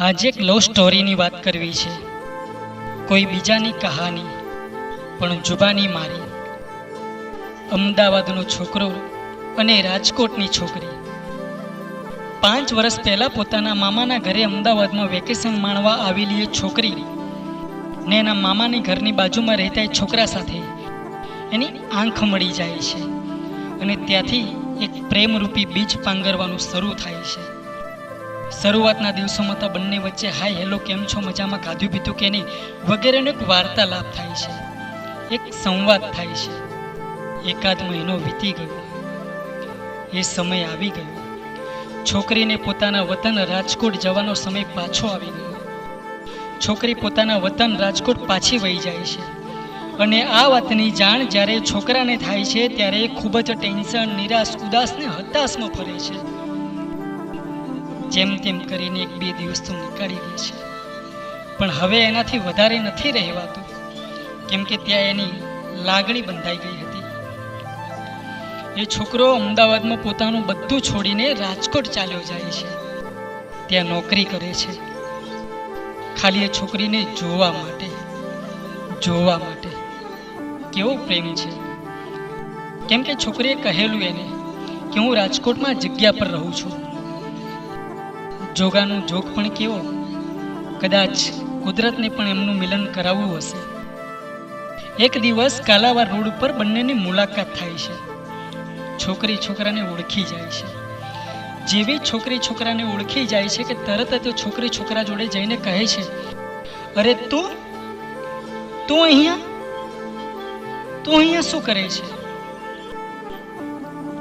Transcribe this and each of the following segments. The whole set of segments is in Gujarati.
આજે એક લવ સ્ટોરીની વાત કરવી છે. કોઈ બીજાની કહાની, પણ જુબાની મારી. અમદાવાદનો છોકરો અને રાજકોટની છોકરી. પાંચ વર્ષ પહેલાં પોતાના મામાના ઘરે અમદાવાદમાં વેકેશન માણવા આવેલી એ છોકરી ને એના મામાની ઘરની બાજુમાં રહેતા એ છોકરા સાથે એની આંખ મળી જાય છે. અને ત્યાંથી એક પ્રેમરૂપી બીજ પાંગરવાનું શરૂ થાય છે. શરૂઆતના દિવસોમાં તો બંને વચ્ચે હાય હેલો કેમ છો? મજામાં? ખાધું પીધું કે નહીં? વગેરેનો એક વાર્તાલાપ થાય છે. એક સંવાદ થાય છે. એકાદ મહિનો વીતી ગયો. એ સમય આવી ગયો. છોકરીને પોતાના વતન રાજકોટ જવાનો સમય પાછો આવી ગયો. છોકરી પોતાના વતન રાજકોટ પાછી વહી જાય છે. અને આ વાતની જાણ જ્યારે છોકરાને થાય છે, ત્યારે ખૂબ જ ટેન્શન, નિરાશ, ઉદાસ ને હતાશમાં ફરે છે. જેમ તેમ કરીને એક બે દિવસ તો નીકાળી દે છે. પણ હવે એનાથી વધારે નથી રહેવાતું, કેમ કે ત્યાં એની લાગણી બંધાઈ ગઈ હતી. એ છોકરો અમદાવાદમાં પોતાનું બધું છોડીને રાજકોટ ચાલ્યો જાય છે. ત્યાં નોકરી કરે છે. ખાલી એ છોકરીને જોવા માટે જોવા માટે કેવો પ્રેમ છે. કેમ કે છોકરીએ કહેલું એને કે હું રાજકોટમાં જગ્યા પર રહું છું. જોગાનું જોગ પણ કેવો? કદાચ કુદરતને પણ એમનું મિલન કરાવવું હશે. એક દિવસ કાલાવાર રોડ ઉપર બંનેની મુલાકાત થાય છે. છોકરી છોકરાને ઓળખી જાય છે. જેવી છોકરી છોકરાને ઓળખી જાય છે કે તરત જ છોકરી છોકરા જોડે જઈને કહે છે, અરે તું તું અહીંયા? તું અહીંયા શું કરે છે?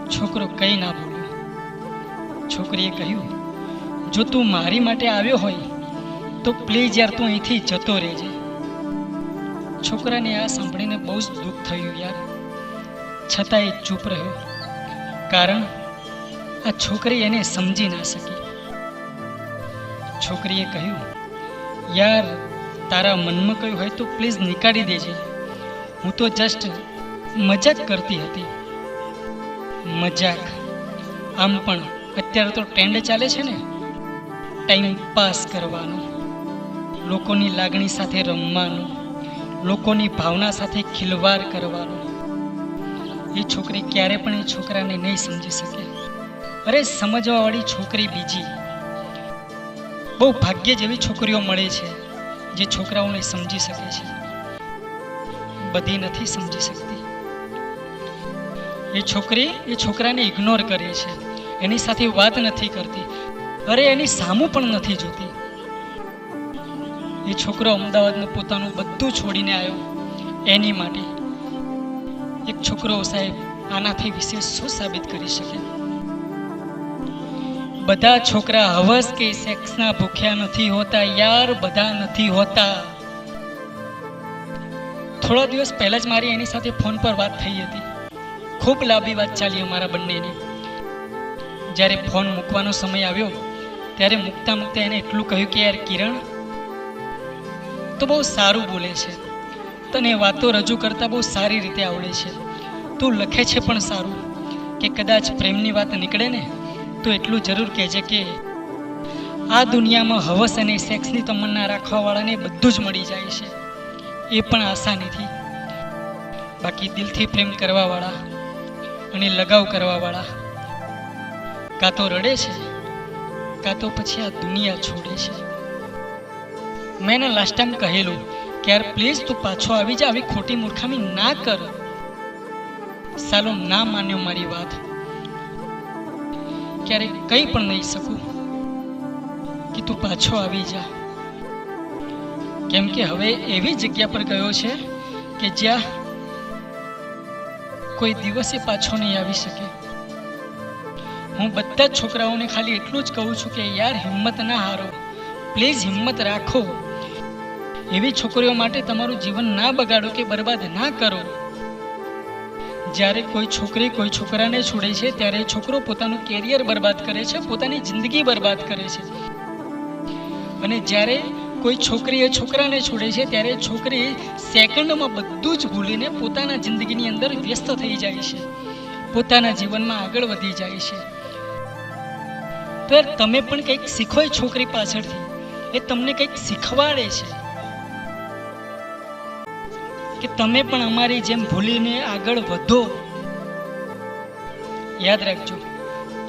છોકરો કંઈ ના બોલ્યો છોકરીએ કહ્યું જો તું મારી માટે આવ્યો હોય, તો પ્લીઝ યાર તું અહીંથી જતો રહેજે. છોકરાને આ સાંભળીને બહુ જ દુઃખ થયું યાર. છતાં એ ચૂપ રહ્યો. કારણ આ છોકરી એને સમજી ના શકી. છોકરીએ કહ્યું, યાર, તારા મનમાં કહ્યું હોય તો પ્લીઝ નીકાળી દેજે. હું તો જસ્ટ મજાક કરતી હતી. મજાક? આમ પણ? અત્યારે તો ટ્રેન્ડ ચાલે છે ને? ટાઈમ પાસ કરવાનો, લોકોની લાગણી સાથે રમવાનું, લોકોની ભાવના સાથે ખિલવાડ કરવાનો. એ છોકરી ક્યારે પણ એ છોકરાને નહીં સમજી શકે. અરે, સમજવાવાળી છોકરી બીજી. બહુ ભાગ્ય જેવી છોકરીઓ મળે છે, જે છોકરાઓને સમજી શકે છે. બધી નથી સમજી શકતી. એ છોકરી એ છોકરાને ઇગ્નોર કરે છે. એની સાથે વાત નથી કરતી. અરે, એની સામું પણ નથી જોતી. એ છોકરો અમદાવાદનું પોતાનું બધું છોડીને આવ્યો. એની માટે. એક છોકરો સાહેબ આનાથી વિશેષ શું સાબિત કરી શકે? બધા છોકરા હવસ કે સેક્સના ભૂખ્યા નથી હોતા, યાર બધા નથી હોતા. થોડા દિવસ પહેલા જ મારી એની સાથે ફોન પર વાત થઈ હતી. ખૂબ લાંબી વાત ચાલી અમારા બંનેની. જ્યારે ફોન મૂકવાનો સમય આવ્યો ત્યારે મૂકતા મૂકતા એને એટલું કહ્યું કે, યાર, કિરણ, તો બહુ સારું બોલે છે. તને વાતો રજૂ કરતા બહુ સારી રીતે આવડે છે. તું લખે છે પણ સારું. કે કદાચ પ્રેમની વાત નીકળે ને, તો એટલું જરૂર કહેજે કે, આ દુનિયામાં હવસ અને સેક્સની તમન્ના રાખવાવાળાને બધું જ મળી જાય છે. એ પણ આસાનીથી. બાકી દિલથી પ્રેમ કરવાવાળા અને લગાવ કરવાવાળા. કાં તો રડે છે? કાં તો પછી આ દુનિયા છોડે છે. મેં એને લાસ્ટ ટાઈમ કહેલું કે યાર પ્લીઝ તું પાછો આવી જા, આવી ખોટી મૂર્ખામી ના કર. સાલો, ના માન્યો મારી વાત. ક્યારે કંઈ પણ નહીં શકું કે તું પાછો આવી જા. કેમ કે હવે એવી જગ્યા પર ગયો છે કે જ્યાં કોઈ દિવસે પાછો નહીં આવી શકે. હું બધા જ છોકરાઓને ખાલી એટલું જ કહું છું કે યાર હિંમત ના હારો. પ્લીઝ હિંમત રાખો. એવી છોકરીઓ માટે તમારું જીવન ના બગાડો કે બરબાદ ના કરો. જ્યારે કોઈ છોકરી કોઈ છોકરાને છોડે છે, ત્યારે છોકરો પોતાનું કેરિયર બરબાદ કરે છે, પોતાની જિંદગી બરબાદ કરે છે. અને જ્યારે કોઈ છોકરીએ છોકરાને છોડે છે, ત્યારે છોકરી સેકન્ડમાં બધું જ ભૂલીને પોતાના જિંદગીની અંદર વ્યસ્ત થઈ જાય છે. પોતાના જીવનમાં આગળ વધી જાય છે. તો તમે પણ કંઈક શીખો એ છોકરી પાછળથી. એ તમને કંઈક શીખવાડે છે. કે તમે પણ અમારી જેમ ભૂલીને આગળ વધો. યાદ રાખજો,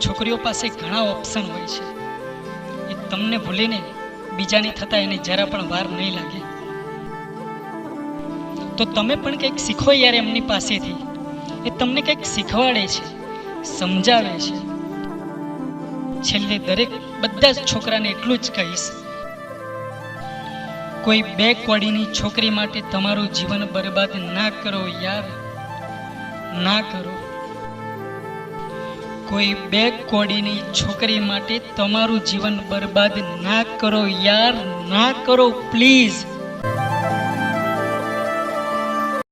છોકરીઓ પાસે ઘણા ઓપ્શન હોય છે. એ તમને ભૂલીને બીજાની થતા એને જરા પણ વાર નહીં લાગે. તો તમે પણ કંઈક શીખો યાર એમની પાસેથી. એ તમને કંઈક શીખવાડે છે, સમજાવે છે. છેલ્લે દરેક બધા જ છોકરાને એટલું જ કહીશ. કોઈ બે કોડીની છોકરી માટે તમારું જીવન બરબાદ ના કરો યાર. ના કરો. કોઈ બે કોડીની છોકરી માટે તમારું જીવન બરબાદ ના કરો યાર. ના કરો, પ્લીઝ.